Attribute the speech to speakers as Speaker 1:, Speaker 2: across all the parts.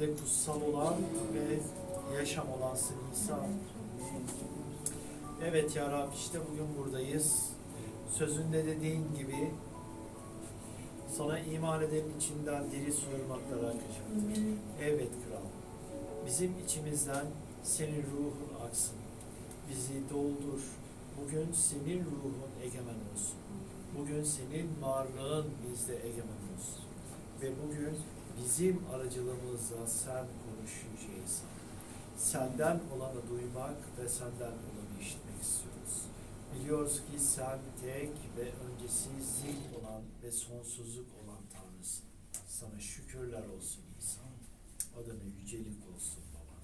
Speaker 1: Sende kutsal olan ve yaşam olansın İsa. Evet ya Rab işte bugün buradayız. Sözünde dediğin gibi sana iman edenin içinden diri su ırmakları. Evet kral. Bizim içimizden senin ruhun aksın. Bizi doldur. Bugün senin ruhun egemen olsun. Bugün senin varlığın bizde egemen olsun. Ve bugün bizim aracılığımızla sen konuş. Senden olanı duymak ve senden olanı işitmek istiyoruz. Biliyoruz ki sen tek ve öncesi zil olan ve sonsuzluk olan Tanrısın. Sana şükürler olsun İsa. Adına yücelik olsun baba.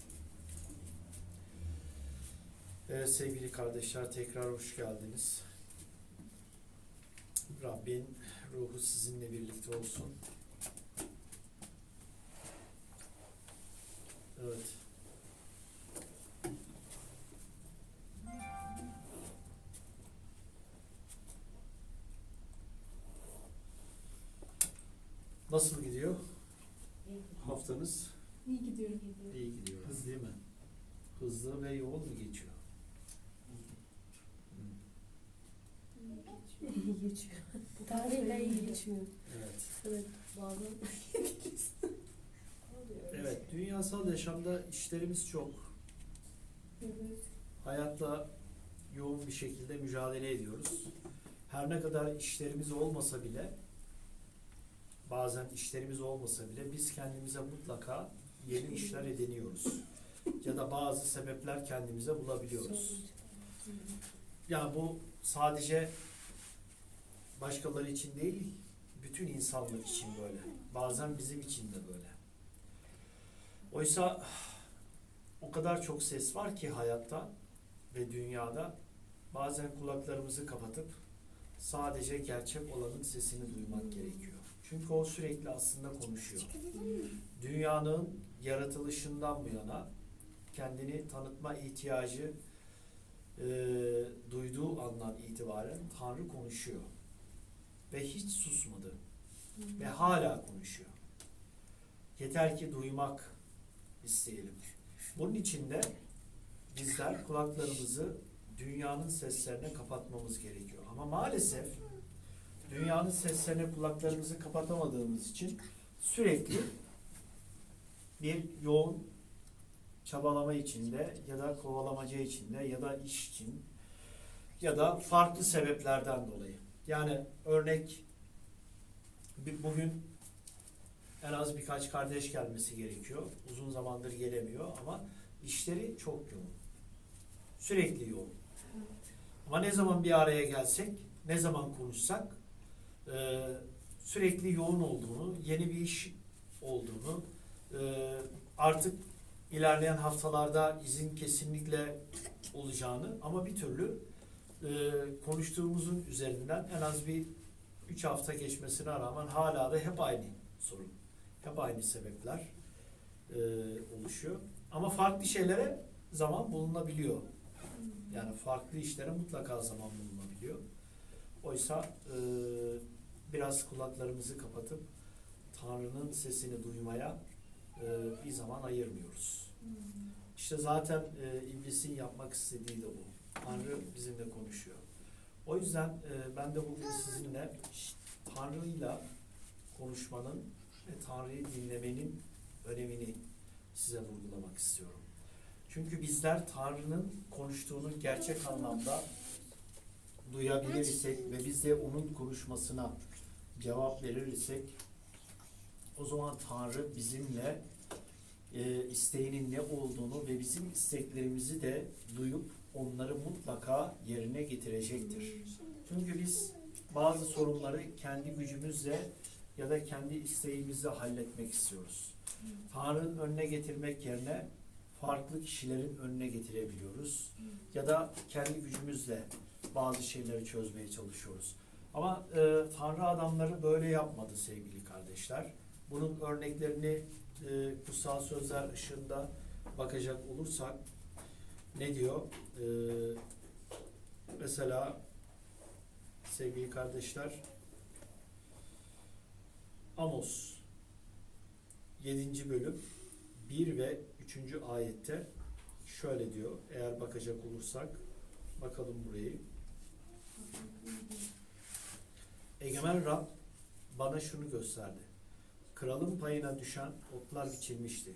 Speaker 1: Evet sevgili kardeşler tekrar hoş geldiniz. Rabbin ruhu sizinle birlikte olsun. Evet. Nasıl gidiyor haftanız?
Speaker 2: İyi gidiyorum.
Speaker 1: İyi gidiyor. Hızlı değil mi? Hızlı ve yoğun mu geçiyor?
Speaker 2: İyi geçiyor. Tarihle iyi geçiyor.
Speaker 1: Evet.
Speaker 2: Evet. Bazen
Speaker 1: dünyasal yaşamda işlerimiz çok.
Speaker 2: Evet.
Speaker 1: Hayatla yoğun bir şekilde mücadele ediyoruz. Her ne kadar işlerimiz olmasa bile, bazen işlerimiz olmasa bile biz kendimize mutlaka yeni işler ediniyoruz. Ya da bazı sebepler kendimize bulabiliyoruz. Yani bu sadece başkaları için değil, bütün insanlık için böyle. Bazen bizim için de böyle. Oysa o kadar çok ses var ki hayatta ve dünyada bazen kulaklarımızı kapatıp sadece gerçek olanın sesini duymak gerekiyor. Çünkü o sürekli aslında konuşuyor. Dünyanın yaratılışından bu yana kendini tanıtma ihtiyacı e, duyduğu andan itibaren Tanrı konuşuyor. Ve hiç susmadı. Ve hala konuşuyor. Yeter ki duymak isteyelim. Bunun için de bizler kulaklarımızı dünyanın seslerine kapatmamız gerekiyor. Ama maalesef dünyanın seslerine kulaklarımızı kapatamadığımız için sürekli bir yoğun çabalama içinde ya da kovalamaca içinde ya da iş için ya da farklı sebeplerden dolayı. Yani örnek bugün en az birkaç kardeş gelmesi gerekiyor. Uzun zamandır gelemiyor ama işleri çok yoğun. Sürekli yoğun. Ama ne zaman bir araya gelsek, ne zaman konuşsak e, sürekli yoğun olduğunu, yeni bir iş olduğunu, e, artık ilerleyen haftalarda izin kesinlikle olacağını ama bir türlü e, konuştuğumuzun üzerinden en az bir 3 hafta geçmesine rağmen hala da hep aynı sorun. Hep aynı sebepler e, oluşuyor. Ama farklı şeylere zaman bulunabiliyor. Yani farklı işlere mutlaka zaman bulunabiliyor. Oysa e, biraz kulaklarımızı kapatıp Tanrı'nın sesini duymaya e, bir zaman ayırmıyoruz. İşte zaten e, iblisin yapmak istediği de bu. Tanrı bizimle konuşuyor. O yüzden e, ben de bugün sizinle Tanrı'yla konuşmanın ve Tanrı'yı dinlemenin önemini size vurgulamak istiyorum. Çünkü bizler Tanrı'nın konuştuğunu gerçek anlamda duyabilir isek ve biz de onun konuşmasına cevap verir isek o zaman Tanrı bizimle e, isteğinin ne olduğunu ve bizim isteklerimizi de duyup onları mutlaka yerine getirecektir. Çünkü biz bazı sorunları kendi gücümüzle ya da kendi isteğimizle halletmek istiyoruz. Tanrı'nın önüne getirmek yerine farklı kişilerin önüne getirebiliyoruz. Ya da kendi gücümüzle bazı şeyleri çözmeye çalışıyoruz. Ama e, Tanrı adamları böyle yapmadı sevgili kardeşler. Bunun örneklerini e, kutsal sözler ışığında bakacak olursak ne diyor? E, mesela sevgili kardeşler Amos 7. bölüm 1 ve 3. ayette şöyle diyor. Eğer bakacak olursak bakalım burayı. Egemen Rab bana şunu gösterdi. Kralın payına düşen otlar biçilmişti.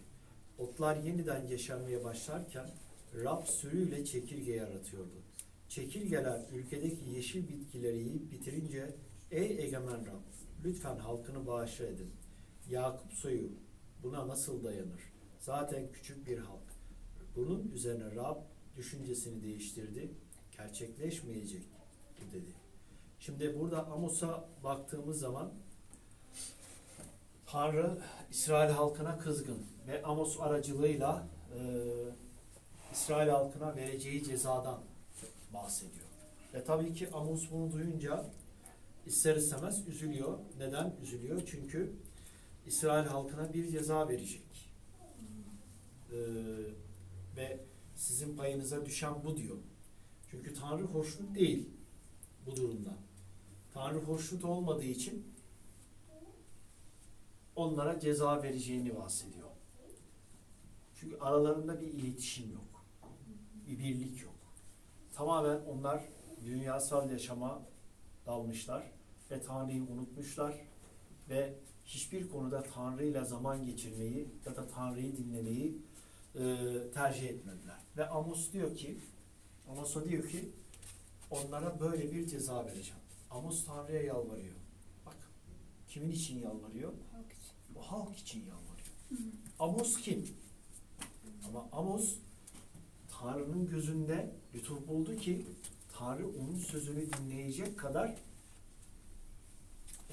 Speaker 1: Otlar yeniden yeşermeye başlarken Rab sürüyle çekirge yaratıyordu. Çekirgeler ülkedeki yeşil bitkileri yiyip bitirince ey egemen Rab lütfen halkını bağışla edin. Yakup soyu buna nasıl dayanır? Zaten küçük bir halk. Bunun üzerine Rab düşüncesini değiştirdi. Gerçekleşmeyecek dedi. Şimdi burada Amos'a baktığımız zaman Tanrı İsrail halkına kızgın ve Amos aracılığıyla e, İsrail halkına vereceği cezadan bahsediyor. Ve tabii ki Amos bunu duyunca ister istemez üzülüyor. Neden üzülüyor? Çünkü İsrail halkına bir ceza verecek. E, ve sizin payınıza düşen bu diyor. Çünkü Tanrı hoşnut değil bu durumda. Tanrı hoşnut olmadığı için onlara ceza vereceğini bahsediyor. Çünkü aralarında bir iletişim yok. Bir birlik yok. Tamamen onlar dünyasal yaşama dalmışlar ve Tanrı'yı unutmuşlar ve hiçbir konuda Tanrı ile zaman geçirmeyi ya da Tanrı'yı dinlemeyi e, tercih etmediler. Ve Amos diyor ki, Amos'a diyor ki onlara böyle bir ceza vereceğim. Amos Tanrı'ya yalvarıyor. Bak kimin için yalvarıyor?
Speaker 2: Halk için.
Speaker 1: Bu halk için yalvarıyor. Amos kim? Ama Amos Tanrı'nın gözünde lütuf buldu ki Tanrı onun sözünü dinleyecek kadar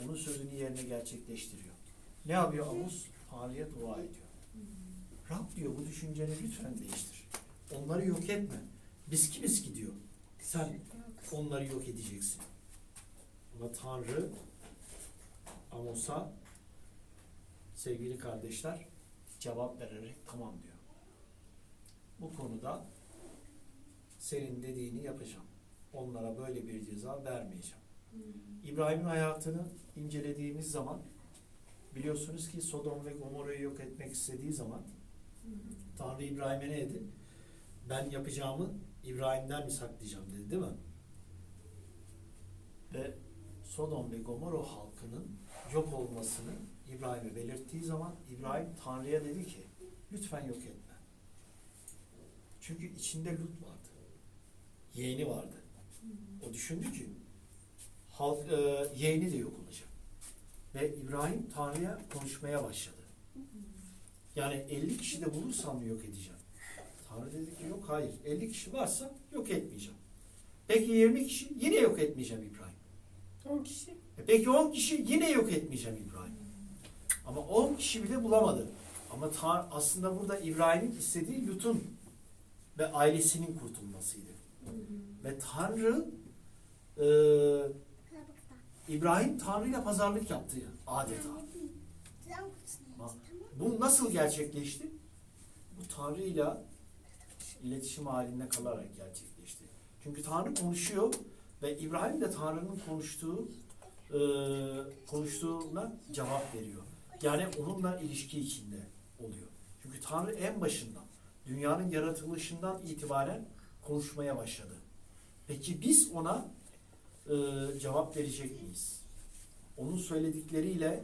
Speaker 1: onun sözünü yerine gerçekleştiriyor. Ne yapıyor Amos? Tanrı'ya dua ediyor. Rab diyor bu düşünceni lütfen değiştir. Onları yok etme. Biz kimiz ki diyor. Sen onları yok edeceksin. Ama Tanrı Amos'a sevgili kardeşler cevap vererek tamam diyor. Bu konuda senin dediğini yapacağım. Onlara böyle bir ceza vermeyeceğim. İbrahim'in hayatını incelediğimiz zaman biliyorsunuz ki Sodom ve Gomorra'yı yok etmek istediği zaman Tanrı İbrahim'e ne dedi? Ben yapacağımı İbrahim'den mi saklayacağım dedi değil mi? Ve Sodom ve Gomorra halkının yok olmasını İbrahim'e belirttiği zaman İbrahim Tanrı'ya dedi ki lütfen yok etme. Çünkü içinde Lut vardı. Yeğeni vardı. O düşündü ki halk e, yeğeni de yok olacak. Ve İbrahim Tanrı'ya konuşmaya başladı. Yani 50 kişi de bulursam yok edeceğim. Tanrı dedi ki yok hayır. 50 kişi varsa yok etmeyeceğim. Peki 20 kişi yine yok etmeyeceğim İbrahim.
Speaker 2: 10 kişi.
Speaker 1: E Peki 10 kişi yine yok etmeyeceğim İbrahim. Ama 10 kişi bile bulamadı. Ama ta, aslında burada İbrahim'in istediği Lut'un ve ailesinin kurtulmasıydı. Ve Tanrı e, İbrahim Tanrı'yla pazarlık yaptı adeta. Bu nasıl gerçekleşti? Bu Tanrı'yla iletişim halinde kalarak gerçekleşti. Çünkü Tanrı konuşuyor ve İbrahim de Tanrı'nın konuştuğu e, konuştuğuna cevap veriyor. Yani onunla ilişki içinde oluyor. Çünkü Tanrı en başından, dünyanın yaratılışından itibaren konuşmaya başladı. Peki biz ona e, cevap verecek miyiz? Onun söyledikleriyle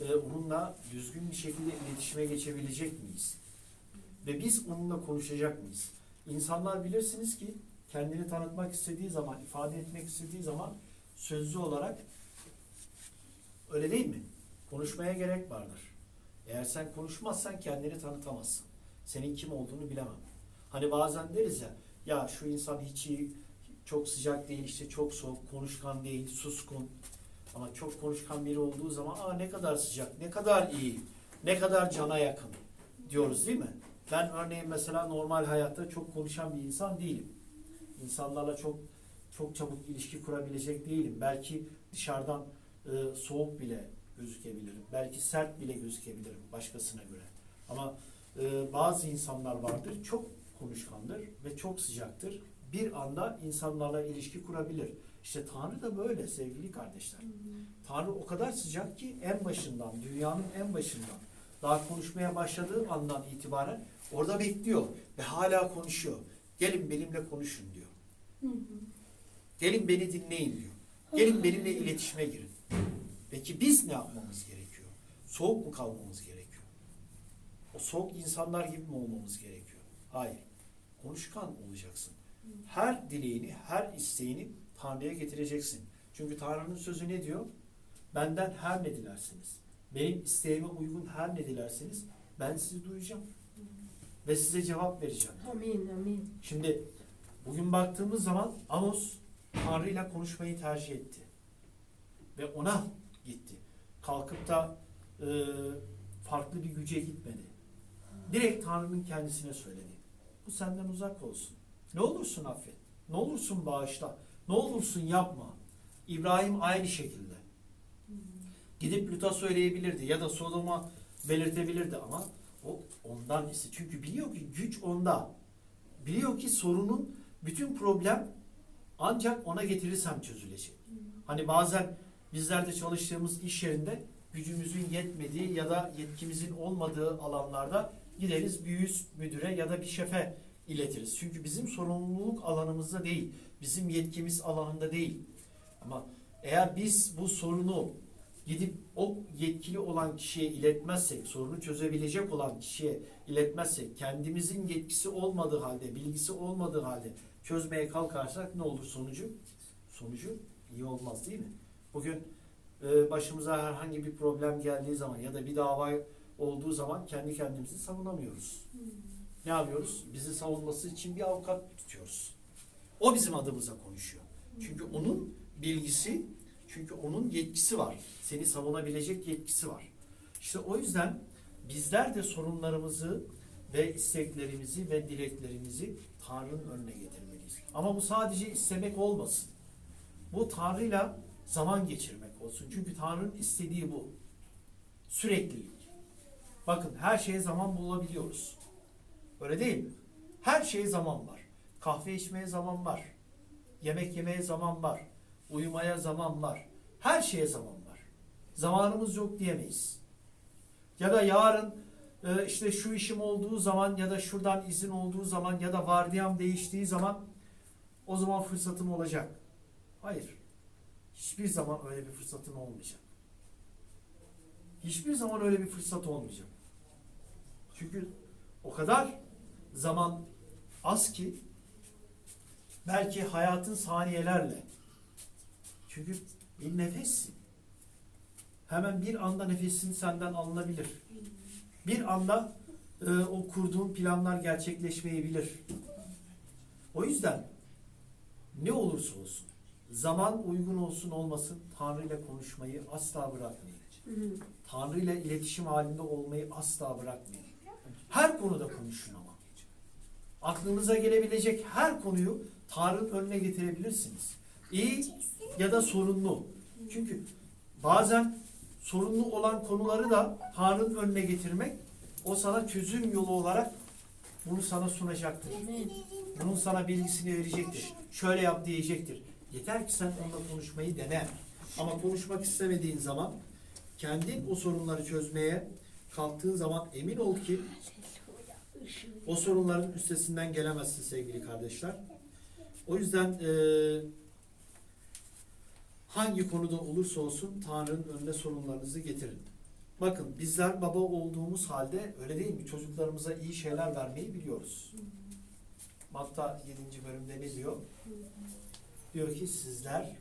Speaker 1: e, onunla düzgün bir şekilde iletişime geçebilecek miyiz? Ve biz onunla konuşacak mıyız? İnsanlar bilirsiniz ki kendini tanıtmak istediği zaman, ifade etmek istediği zaman sözlü olarak öyle değil mi? Konuşmaya gerek vardır. Eğer sen konuşmazsan kendini tanıtamazsın. Senin kim olduğunu bilemem. Hani bazen deriz ya, ya şu insan hiç iyi, çok sıcak değil, işte çok soğuk, konuşkan değil, suskun. Ama çok konuşkan biri olduğu zaman, aa ne kadar sıcak, ne kadar iyi, ne kadar cana yakın diyoruz değil mi? Ben örneğin mesela normal hayatta çok konuşan bir insan değilim. İnsanlarla çok çok çabuk ilişki kurabilecek değilim. Belki dışarıdan e, soğuk bile gözükebilirim. Belki sert bile gözükebilirim başkasına göre. Ama e, bazı insanlar vardır çok konuşkandır ve çok sıcaktır. Bir anda insanlarla ilişki kurabilir. İşte Tanrı da böyle sevgili kardeşler. Tanrı o kadar sıcak ki en başından, dünyanın en başından Daha konuşmaya başladığı andan itibaren orada bekliyor ve hala konuşuyor. Gelin benimle konuşun diyor.
Speaker 2: Hı hı.
Speaker 1: Gelin beni dinleyin diyor. Gelin benimle iletişime girin. Peki biz ne yapmamız gerekiyor? Soğuk mu kalmamız gerekiyor? O soğuk insanlar gibi mi olmamız gerekiyor? Hayır. Konuşkan olacaksın. Her dileğini, her isteğini Tanrı'ya getireceksin. Çünkü Tanrı'nın sözü ne diyor? Benden her ne dilersiniz. Benim isteğime uygun her ne dilerseniz ben sizi duyacağım. Ve size cevap vereceğim.
Speaker 2: Amin amin.
Speaker 1: Şimdi bugün baktığımız zaman Amos Tanrı ile konuşmayı tercih etti. Ve ona gitti. Kalkıp da e, farklı bir güce gitmedi. Direkt Tanrı'nın kendisine söyledi. Bu senden uzak olsun. Ne olursun affet. Ne olursun bağışla. Ne olursun yapma. İbrahim aynı şekilde. Gidip Lut'a söyleyebilirdi ya da Sodom'a belirtebilirdi ama o ondan ise çünkü biliyor ki güç onda. Biliyor ki sorunun bütün problem ancak ona getirirsem çözülecek. Hani bazen bizler de çalıştığımız iş yerinde gücümüzün yetmediği ya da yetkimizin olmadığı alanlarda gideriz bir üst müdüre ya da bir şefe iletiriz. Çünkü bizim sorumluluk alanımızda değil, bizim yetkimiz alanında değil. Ama eğer biz bu sorunu gidip o yetkili olan kişiye iletmezsek, sorunu çözebilecek olan kişiye iletmezsek, kendimizin yetkisi olmadığı halde, bilgisi olmadığı halde çözmeye kalkarsak ne olur sonucu? Sonucu iyi olmaz değil mi? Bugün e, başımıza herhangi bir problem geldiği zaman ya da bir dava olduğu zaman kendi kendimizi savunamıyoruz. Ne yapıyoruz? Bizi savunması için bir avukat tutuyoruz. O bizim adımıza konuşuyor. Çünkü onun bilgisi, çünkü onun yetkisi var. Seni savunabilecek yetkisi var. İşte o yüzden bizler de sorunlarımızı ve isteklerimizi ve dileklerimizi Tanrı'nın önüne getirmeliyiz. Ama bu sadece istemek olmasın. Bu Tanrı'yla zaman geçirmek olsun. Çünkü Tanrı'nın istediği bu. Süreklilik. Bakın her şeye zaman bulabiliyoruz. Öyle değil mi? Her şeye zaman var. Kahve içmeye zaman var. Yemek yemeye zaman var. Uyumaya zaman var. Her şeye zaman var. Zamanımız yok diyemeyiz. Ya da yarın e, işte şu işim olduğu zaman ya da şuradan izin olduğu zaman ya da vardiyam değiştiği zaman o zaman fırsatım olacak. Hayır. Hiçbir zaman öyle bir fırsatın olmayacak. Hiçbir zaman öyle bir fırsat olmayacak. Çünkü o kadar zaman az ki belki hayatın saniyelerle çünkü bir nefessin. Hemen bir anda nefesin senden alınabilir. Bir anda e, o kurduğun planlar gerçekleşmeyebilir. O yüzden ne olursa olsun zaman uygun olsun olmasın Tanrı ile konuşmayı asla bırakmayın. Tanrı ile iletişim halinde olmayı asla bırakmayın. Her konuda konuşun ama. Aklınıza gelebilecek her konuyu Tanrı'nın önüne getirebilirsiniz. İyi ya da sorunlu. Çünkü bazen sorunlu olan konuları da Tanrı'nın önüne getirmek o sana çözüm yolu olarak bunu sana sunacaktır. Bunun sana bilgisini verecektir. Şöyle yap diyecektir. Yeter ki sen onunla konuşmayı dene. Ama konuşmak istemediğin zaman kendin o sorunları çözmeye kalktığın zaman emin ol ki o sorunların üstesinden gelemezsin sevgili kardeşler. O yüzden eee, hangi konuda olursa olsun Tanrı'nın önüne sorunlarınızı getirin. Bakın bizler baba olduğumuz halde öyle değil mi? Çocuklarımıza iyi şeyler vermeyi biliyoruz. Matta 7. bölümde ne diyor? Diyor ki sizler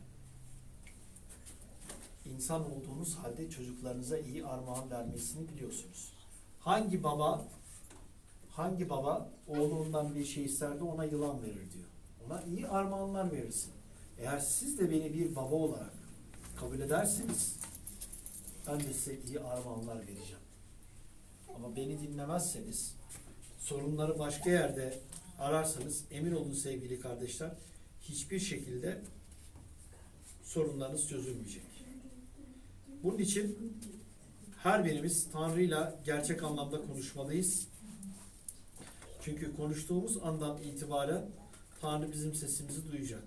Speaker 1: insan olduğunuz halde çocuklarınıza iyi armağan vermesini biliyorsunuz. Hangi baba hangi baba oğlundan bir şey ister de ona yılan verir diyor. Ona iyi armağanlar verirsin. Eğer siz de beni bir baba olarak kabul ederseniz ben de size iyi armağanlar vereceğim. Ama beni dinlemezseniz sorunları başka yerde ararsanız emin olun sevgili kardeşler hiçbir şekilde sorunlarınız çözülmeyecek. Bunun için her birimiz Tanrı'yla gerçek anlamda konuşmalıyız. Çünkü konuştuğumuz andan itibaren Tanrı bizim sesimizi duyacak.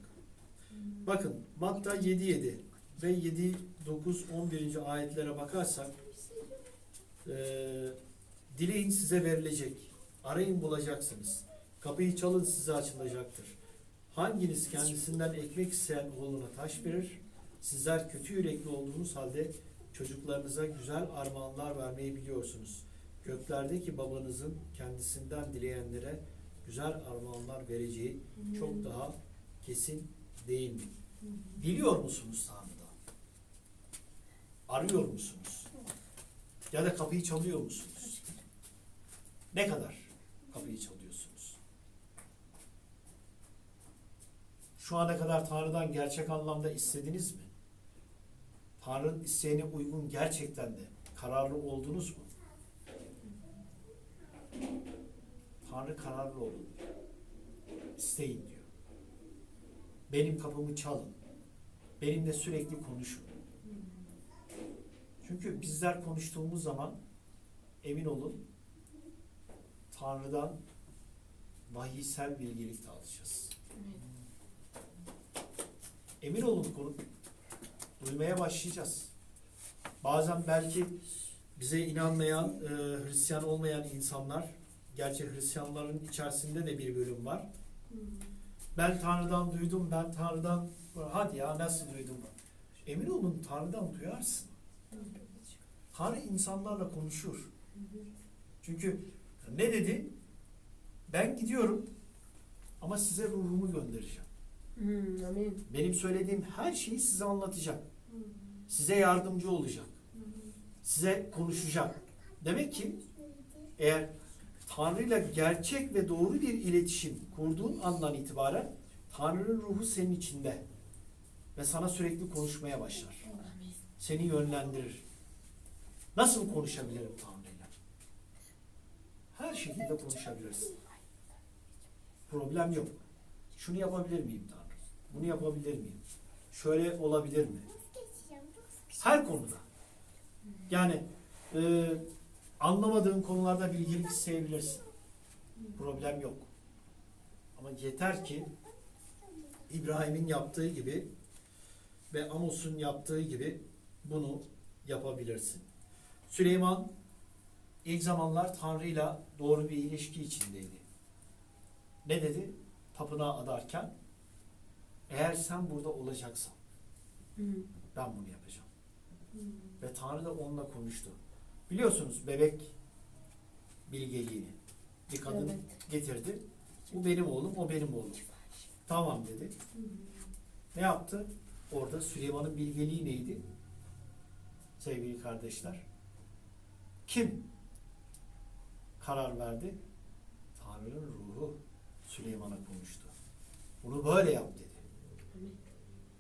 Speaker 1: Bakın Matta 7.7 ve 7, 9, 11. ayetlere bakarsak Ee, dileyin size verilecek. Arayın bulacaksınız. Kapıyı çalın size açılacaktır. Hanginiz kendisinden ekmek isteyen oğluna taş verir? Sizler kötü yürekli olduğunuz halde çocuklarınıza güzel armağanlar vermeyi biliyorsunuz. Göklerdeki babanızın kendisinden dileyenlere güzel armağanlar vereceği çok daha kesin değil mi? Biliyor musunuz Tanrı'dan? Arıyor musunuz? Ya da kapıyı çalıyor musunuz? Ne kadar kapıyı çalıyorsunuz? Şu ana kadar Tanrı'dan gerçek anlamda istediniz mi? Tanrı'nın isteğine uygun gerçekten de kararlı oldunuz mu? Tanrı kararlı olun. İsteyin diyor. Benim kapımı çalın. Benimle sürekli konuşun. Çünkü bizler konuştuğumuz zaman emin olun Tanrı'dan vahiysel bilgilik de alacağız. Emin olun konu duymaya başlayacağız. Bazen belki bize inanmayan, e, Hristiyan olmayan insanlar, gerçi Hristiyanların içerisinde de bir bölüm var. Ben Tanrı'dan duydum, ben Tanrı'dan hadi ya nasıl duydum? Emin olun Tanrı'dan duyarsın. Tanrı insanlarla konuşur. Çünkü ne dedi? Ben gidiyorum ama size ruhumu göndereceğim.
Speaker 2: Hmm, amin.
Speaker 1: Benim söylediğim her şeyi size anlatacak. Size yardımcı olacak. Size konuşacak. Demek ki eğer Tanrı'yla gerçek ve doğru bir iletişim kurduğun andan itibaren Tanrı'nın ruhu senin içinde ve sana sürekli konuşmaya başlar. Seni yönlendirir. Nasıl konuşabilirim Tanrı'yla? Her şekilde konuşabilirsin. Problem yok. Şunu yapabilir miyim Tanrı? Bunu yapabilir miyim? Şöyle olabilir mi? Her konuda. Yani e, anlamadığın konularda bilgilik isteyebilirsin. Problem yok. Ama yeter ki İbrahim'in yaptığı gibi ve Amos'un yaptığı gibi bunu yapabilirsin. Süleyman ilk zamanlar Tanrı'yla doğru bir ilişki içindeydi. Ne dedi? Tapınağı adarken eğer sen burada olacaksan
Speaker 2: Hmm.
Speaker 1: ben bunu yapacağım. Ve Tanrı da onunla konuştu. Biliyorsunuz bebek bilgeliğini bir kadın
Speaker 2: Evet.
Speaker 1: getirdi. Bu benim oğlum, o benim oğlum. Tamam dedi. Ne yaptı? Orada Süleyman'ın bilgeliği neydi? Sevgili kardeşler. Kim karar verdi? Tanrı'nın ruhu Süleyman'a konuştu. Bunu böyle yap dedi.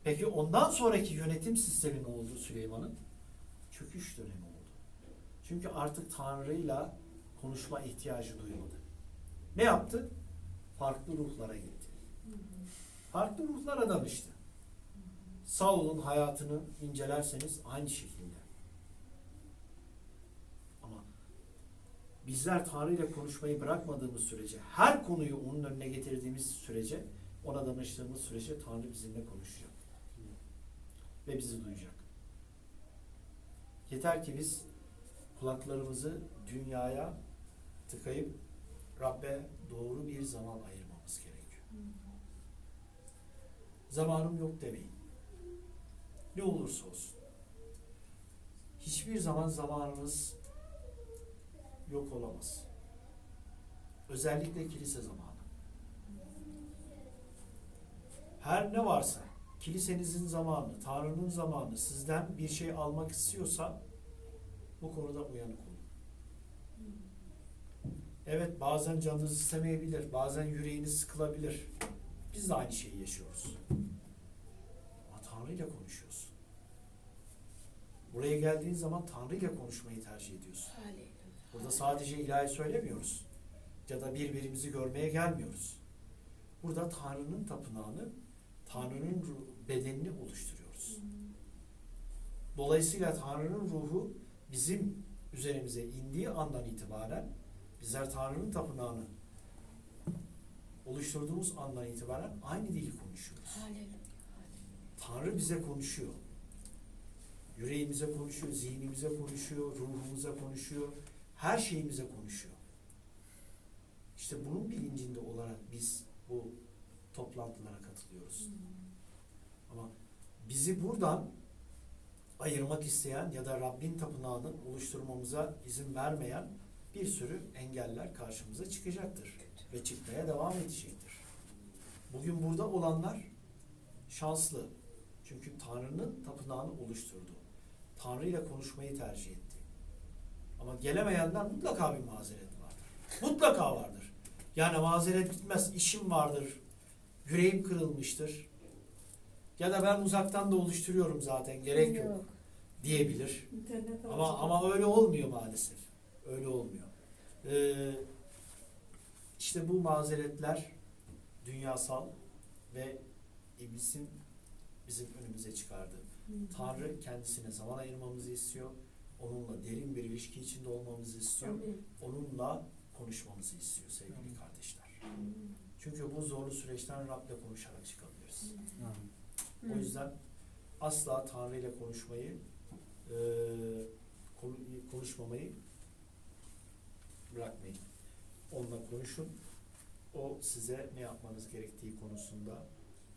Speaker 1: Peki ondan sonraki yönetim sistemi ne oldu Süleyman'ın? Çöküş dönemi oldu. Çünkü artık Tanrı'yla konuşma ihtiyacı duymadı. Ne yaptı? Farklı ruhlara gitti. Farklı ruhlara danıştı. Saul'un hayatını incelerseniz aynı şekilde. Ama bizler Tanrı ile konuşmayı bırakmadığımız sürece, her konuyu onun önüne getirdiğimiz sürece, ona danıştığımız sürece Tanrı bizimle konuşacak. Ve bizi duyacak. Yeter ki biz kulaklarımızı dünyaya tıkayıp Rabbe doğru bir zaman ayırmamız gerekiyor. Zamanım yok demeyin. Ne olursa olsun. Hiçbir zaman zamanınız yok olamaz. Özellikle kilise zamanı. Her ne varsa kilisenizin zamanı, Tanrı'nın zamanı sizden bir şey almak istiyorsa bu konuda uyanık olun. Evet bazen canınız istemeyebilir, bazen yüreğiniz sıkılabilir. Biz de aynı şeyi yaşıyoruz. Ama Tanrı ile konuşuyorsun. Buraya geldiğin zaman Tanrı ile konuşmayı tercih ediyorsun. Burada sadece ilahi söylemiyoruz. Ya da birbirimizi görmeye gelmiyoruz. Burada Tanrı'nın tapınağını, Tanrı'nın bedenini oluşturuyoruz. Dolayısıyla Tanrı'nın ruhu bizim üzerimize indiği andan itibaren bizler Tanrı'nın tapınağını oluşturduğumuz andan itibaren aynı dili konuşuyoruz. Tanrı bize konuşuyor. Yüreğimize konuşuyor, zihnimize konuşuyor, ruhumuza konuşuyor, her şeyimize konuşuyor. İşte bunun bilincinde olarak biz bu toplantılara katılıyoruz. Ama bizi buradan ayırmak isteyen ya da Rabbin tapınağını oluşturmamıza izin vermeyen bir sürü engeller karşımıza çıkacaktır ve çıkmaya devam edecektir. Bugün burada olanlar şanslı. Çünkü Tanrı'nın tapınağını oluşturdu. Tanrı ile konuşmayı tercih etti. Ama gelemeyenler mutlaka bir mazeret vardır. Mutlaka vardır. Yani mazeret gitmez. işim vardır. Yüreğim kırılmıştır. Ya da ben uzaktan da oluşturuyorum zaten. Gerek yok diyebilir.
Speaker 3: İnternet
Speaker 1: Ama
Speaker 3: alacak.
Speaker 1: ama öyle olmuyor maalesef. Öyle olmuyor. Ee, işte bu mazeretler dünyasal ve iblisin bizim önümüze çıkardığı. Tanrı kendisine zaman ayırmamızı istiyor. Onunla derin bir ilişki içinde olmamızı istiyor.
Speaker 2: Amin.
Speaker 1: Onunla konuşmamızı istiyor sevgili
Speaker 4: Amin.
Speaker 1: kardeşler. Çünkü bu zorlu süreçten Rab'le konuşarak çıkabiliriz. O yüzden asla Tanrı ile konuşmayı e, konu- konuşmamayı bırakmayın. Onunla konuşun. O size ne yapmanız gerektiği konusunda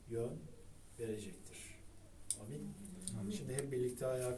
Speaker 1: yön verecektir. Amin.
Speaker 4: Amin.
Speaker 1: Şimdi hep birlikte ayağa